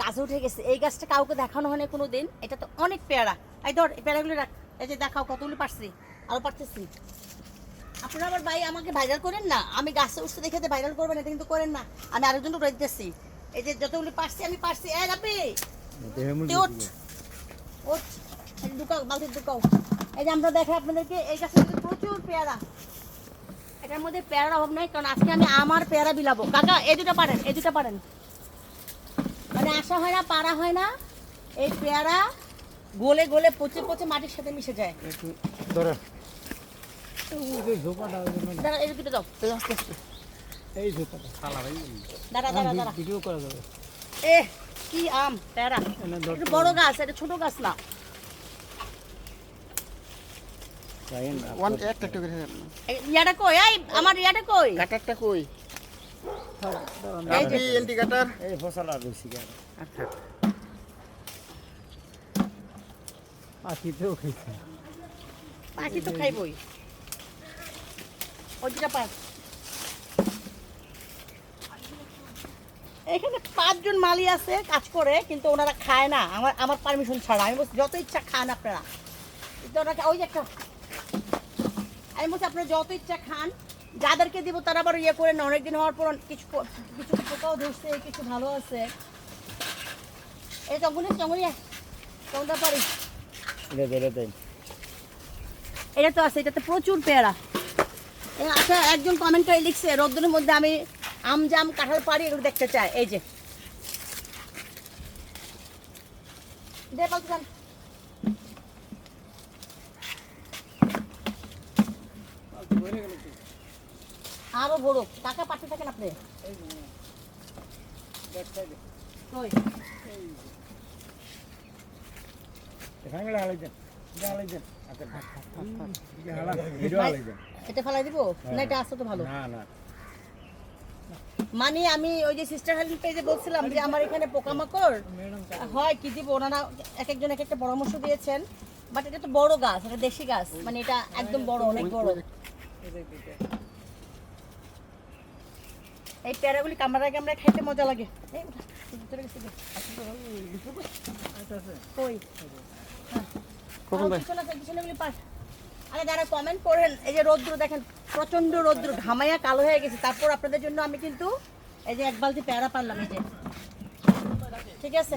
গাছে উঠে গেছে। এই গাছটা কাউকে দেখানো হয়নি কোনো দিন এটা তো অনেক পেয়ারা। এই ধর, এই পেয়ারাগুলো রাখ। এই যে দেখাও কতগুলো পারছি। আরও পারতেছি। আপনারা আবার ভাই আমাকে ভাইরাল করেন না? আমি গাছে উঠতে দেখে ভাইরাল করবেন, এটা কিন্তু করেন না। আমি আরেকজন উঠে দিতেছি। এই যে যতগুলো পারছি, আমি পারছি। এই রাপি ঢুকাও, বালতি ঢুকাও। এই যে আমরা দেখাই আপনাদেরকে, এই গাছে প্রচুর পেয়ারা। এটার মধ্যে পেয়ারার অভাব নাই, কারণ আজকে আমি আমার পেয়ারা বিলাবো। কাকা, এই দুটো পারেন, এই দুটো পারেন। মানে আসা হয় না পারা হয় না এই পেয়ারা গলে গলে পচে পচে মাটির সাথে মিশে যায়। ধরো। দাঁড়া এই দুটো দাও। আস্তে আস্তে। এই ঝোপাটা। দাঁড়া দাঁড়া দাঁড়া। ভিডিও করা যাবে। এ কি আম পেয়ারা। বড় গাছ এটা ছোট গাছ না। ওয়ান একটা একটা করে। এই ইয়াটা কই? আমার ইয়াটা কই? কাটারটা কই? এই যে এই এন্টি কাটার এই ফসল বেশি কেন? আচ্ছা। পাখিতেও খাইছে। পাখি তো খাইবই। ওই দুটা এখানে পাঁচজন মালি আছে কাজ করে কিন্তু ওনারা খায় না। আমার আমার পারমিশন ছাড়া। আমি বলছি যত ইচ্ছা খান আপনারা। ওই যে একটা আমি বলছি আপনারা যত ইচ্ছা খান যাদেরকে দিব তারা আবার ইয়ে করে না অনেকদিন হওয়ার পর কিছু কিছু পোকাও ধরছে কিছু ভালো আছে। এই চঙ্গুনি চঙ্গুনি চঙ্গুটা পারি এটা তো আছে এটাতে প্রচুর পেয়ারা। আচ্ছা একজন কমেন্ট করে লিখছে রোদ্দুরের মধ্যে আমি আম জাম কাঁঠাল পাড়ি এগুলো দেখতে চাই। এই যে। দে বলতে আরও বড়। টাকা পাঠিয়ে থাকেন আপনি। এটা ফেলাই দিব? না এটা আসতে তো ভালো। না না। মানে আমি ওই যে সিস্টার হেল্প পেজে বলছিলাম যে আমার এখানে পোকামাকড় হয় কি দিব? ওনারা এক একজন এক একটা পরামর্শ দিয়েছেন। বাট এটা তো বড় গাছ এটা দেশি গাছ। মানে এটা একদম বড় অনেক বড় এই পেয়ারাগুলি কামড়ায় কামড়ায় খাইতে মজা লাগে এই উঠা, ভিতরে গেছে গে। কই কখন ভাই? আরও পিছনে আছে, পিছনে মজা লাগে। আরে যারা কমেন্ট করেন এই যে রোদ্র দেখেন প্রচণ্ড রোদ্র ঘামাইয়া কালো হয়ে গেছে। তারপর আপনাদের জন্য আমি কিন্তু এই যে এক বালতি প্যারা পারলাম এই যে। ঠিক আছে?